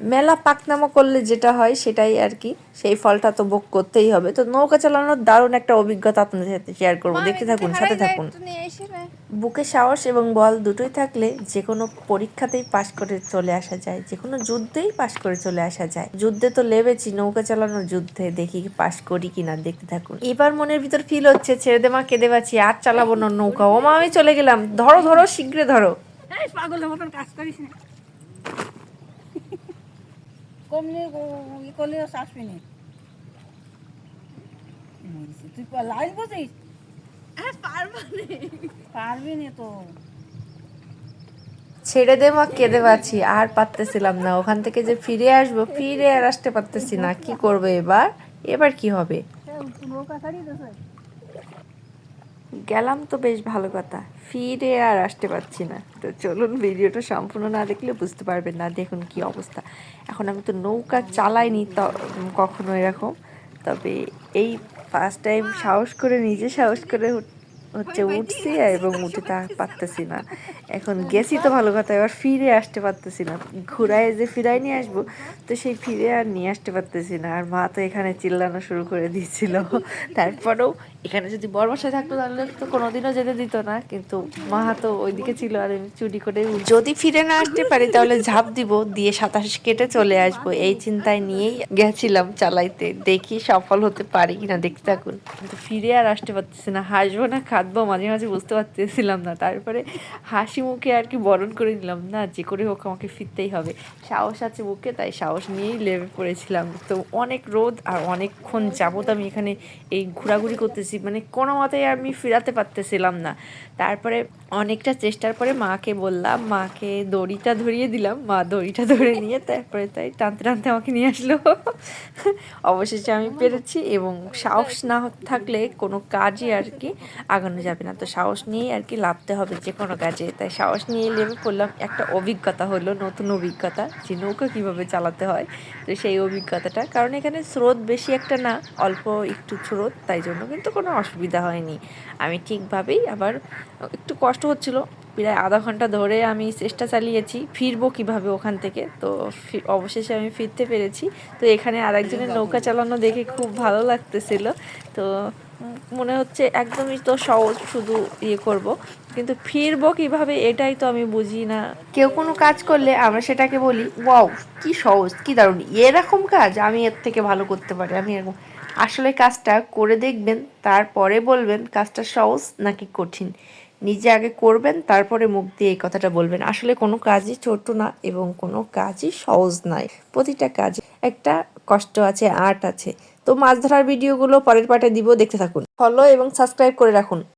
মেলা পাকনামো করলে যেটা হয় সেটাই আর কি। সেই ফলটা তো ভোগ করতেই হবে। তো নৌকা চালানোর দারুণ একটা অভিজ্ঞতা আপনাদের সাথে শেয়ার করব। দেখতে থাকুন সাথে থাকুন। বুকে সাহস এবং বল দুটোই থাকলে যে কোনো পরীক্ষাতেই পাশ করে চলে আসা যায়। যে কোনো যুদ্ধেই পাশ করে চলে আসা যায়। যুদ্ধে তো লেবেছি নৌকা চালানোর যুদ্ধে দেখি পাশ করি কিনা দেখতে থাকুন। এবার মনের ভিতর ফিল হচ্ছে ছেড়ে দে মা কেঁদে বাঁচি আর চালাবো না নৌকা। ও মা আমি চলে গেলাম। ধরো ধরো শীঘ্রে ধরো। পাগলের মতন কাজ করিস না। কমনি ই করলেও চাষবি নি তুই লাইন বুঝিস পারবি নি। তো। ছেড়ে দে মা কেঁদে পাচ্ছি আর পারতেছিলাম না। ওখান থেকে যে ফিরে আসব ফিরে আর আসতে পারতেছি না। কি করব এবার? এবার কি হবে? গেলাম তো বেশ ভালো কথা। ফিরে আর আসতে পারছি না। তো চলুন ভিডিওটা সম্পূর্ণ না দেখলে বুঝতে পারবেন না, দেখুন কি অবস্থা। এখন আমি তো নৌকা চালাইনি ত কখনো এরকম। তবে এই ফার্স্ট টাইম সাহস করে, নিজে সাহস করে হচ্ছে উঠছি এবং উঠে তা পারতেছি না। এখন গেছি তো ভালো কথা এবার ফিরে আসতে পারতেছি না। ঘুরায় যে ফিরাই নিয়ে আসব তো সেই ফিরে আর নিয়ে আসতে পারতেছি না। আর মা তো এখানে চিল্লানো শুরু করে দিয়েছিল। তারপরেও এখানে যদি বাসায় থাকতো তাহলে তো কোনোদিনও যেতে দিত না। কিন্তু মা তো ওইদিকে ছিল আর আমি চুরি করে যদি ফিরে না আসতে পারি তাহলে ঝাঁপ দিব দিয়ে সাঁতার কেটে চলে আসব। এই চিন্তায় নিয়েই গেছিলাম চালাইতে। দেখি সফল হতে পারি কিনা দেখতে থাকুন। কিন্তু ফিরে আর আসতে পারতেছি না হাসবো না কাঁদবো মাঝে মাঝে বুঝতে পারতেছিলাম না। তারপরে হাসি মুখে আর কি বরণ করে নিলাম, না, যে করে হোক আমাকে ফিরতেই হবে। সাহস আছে বুকে, তাই সাহস নিয়েই লেবে পড়েছিলাম। তো অনেক রোদ আর অনেকক্ষণ যাবত আমি এখানে এই ঘোরাঘুরি করতেছি মানে কোনো মতেই আমি ফিরাতে পারতেছিলাম না। তারপরে অনেকটা চেষ্টার পরে মাকে বললাম, মাকে দড়িটা ধরিয়ে দিলাম, মা দড়িটা ধরে নিয়ে তারপরে তাই টানতে টানতে আমাকে নিয়ে আসলো। অবশেষে আমি পেরেছি এবং সাহস না থাকলে কোনো কাজই আর কি আগানো যাবে না। তো সাহস নিয়েই আর কি লাভতে হবে যে কোনো কাজে। তাই সাহস নিয়ে লেবে পড়লাম, একটা অভিজ্ঞতা হলো, নতুন অভিজ্ঞতা, যে নৌকা কীভাবে চালাতে হয়। তো সেই অভিজ্ঞতাটা, কারণ এখানে স্রোত বেশি একটা না, অল্প একটু স্রোত, তাই জন্য কিন্তু কোনো অসুবিধা হয়নি। আমি ঠিকভাবেই আবার একটু কষ্ট হচ্ছিল, প্রায় আধা ঘণ্টা ধরে আমি চেষ্টা চালিয়েছি, ফিরবো কীভাবে ওখান থেকে। তো অবশেষে আমি ফিরতে পেরেছি। তো এখানে আরেকজনের নৌকা চালানো দেখে খুব ভালো লাগতেছিল। তো মনে হচ্ছে একদমই তো সহজ শুধু ইয়ে করব। কিন্তু ফিরবো কীভাবে এটাই তো আমি বুঝি না। কেউ কোনো কাজ করলে আমরা সেটাকে বলি, ওয়াও, কি সহজ, কি দারুণ, এরকম কাজ আমি এর থেকে ভালো করতে পারি। আমি এরকম, আসলে কাজটা করে দেখবেন, তারপরে বলবেন কাজটা সহজ নাকি কঠিন। নিজে আগে করবেন, তারপরে মুখ দিয়ে এই কথাটা বলবেন। আসলে কোনো কাজই ছোট না এবং কোনো কাজই সহজ নয়। প্রতিটা কাজ একটা কষ্ট আছে আর্ট আছে। তো মাছ ধরার ভিডিওগুলো পরের পার্টে দিব দেখতে থাকুন। ফলো এবং সাবস্ক্রাইব করে রাখুন।